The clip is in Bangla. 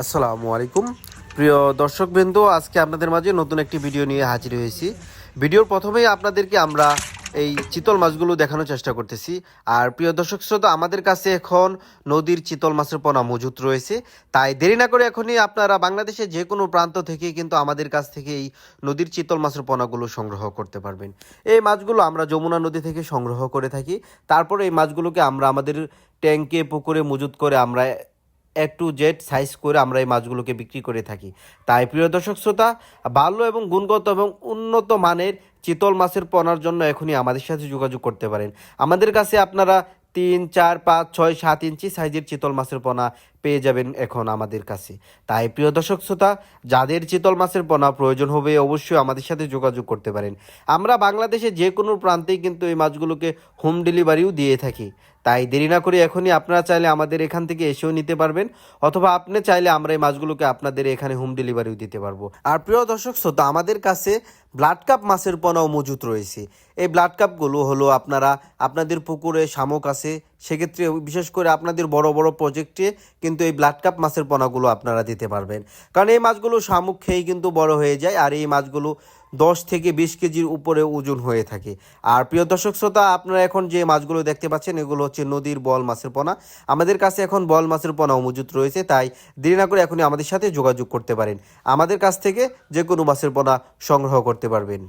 আসসালামু আলাইকুম। প্রিয় দর্শকবৃন্দ, আজকে আপনাদের মাঝে নতুন একটি ভিডিও নিয়ে হাজির হয়েছি। ভিডিওর প্রথমেই আপনাদেরকে আমরা এই চিতল মাছগুলো দেখানোর চেষ্টা করতেছি। আর প্রিয় দর্শক শ্রোতা, আমাদের কাছে এখন নদীর চিতল মাছের পোনা মজুত রয়েছে। তাই দেরি না করে এখনই আপনারা বাংলাদেশের যে কোনো প্রান্ত থেকে কিন্তু আমাদের কাছ থেকে এই নদীর চিতল মাছের পোনাগুলো সংগ্রহ করতে পারবেন। এই মাছগুলো আমরা যমুনা নদী থেকে সংগ্রহ করে থাকি। তারপরে এই মাছগুলোকে আমরা আমাদের ট্যাঙ্কে পুকুরে মজুত করে আমরা এ টু জেড সাইজ করে আমরা এই মাছগুলোকে বিক্রি করে থাকি। তাই প্রিয় দর্শক শ্রোতা, ভালো এবং গুণগত এবং উন্নত মানের চিতল মাছের পনার জন্য এখনই আমাদের সাথে যোগাযোগ করতে পারেন। আমাদের কাছে আপনারা তিন, চার, পাঁচ, ছয়, সাত ইঞ্চি সাইজের চিতল মাছের পোনা পেয়ে যাবেন এখন আমাদের কাছে। তাই প্রিয় দর্শক শ্রোতা, যাদের চিতল মাছের পোনা প্রয়োজন হবে অবশ্যই আমাদের সাথে যোগাযোগ করতে পারেন। আমরা বাংলাদেশে যে কোনো প্রান্তেই কিন্তু এই মাছগুলোকে হোম ডেলিভারিও দিয়ে থাকি। তাই দেরি না করে এখনই আপনারা চাইলে আমাদের এখান থেকে এসেও নিতে পারবেন, অথবা আপনি চাইলে আমরা এই মাছগুলোকে আপনাদের এখানে হোম ডেলিভারিও দিতে পারব। আর প্রিয় দর্শক শ্রোতা, আমাদের কাছে ব্লাড কাপ মাছের পোনাও মজুত রয়েছে। এই ব্লাড কাপগুলো হলো আপনারা, আপনাদের পুকুরে শামুক আছে সেক্ষেত্রে বিশেষ করে আপনাদের বড় বড় প্রজেক্টে কিন্তু এই ব্লাড কাপ মাছের পোনাগুলো আপনারা দিতে পারবেন। কারণ এই মাছগুলো শামুক খেয়েই কিন্তু বড় হয়ে যায় আর এই মাছগুলো দশ থেকে বিশ কেজির উপরে ওজন হয়ে থাকে। আর প্রিয় দর্শক শ্রোতা, আপনারা এখন যে মাছগুলো দেখতে পাচ্ছেন, এগুলো হচ্ছে নদীর বল মাছের পোনা। আমাদের কাছে এখন বল মাছের পোনাও মজুত রয়েছে, তাই দেরি না করে এখনই আমাদের সাথে যোগাযোগ করতে পারেন। আমাদের কাছ থেকে যে কোনো মাছের পোনা সংগ্রহ করতে পারবেন।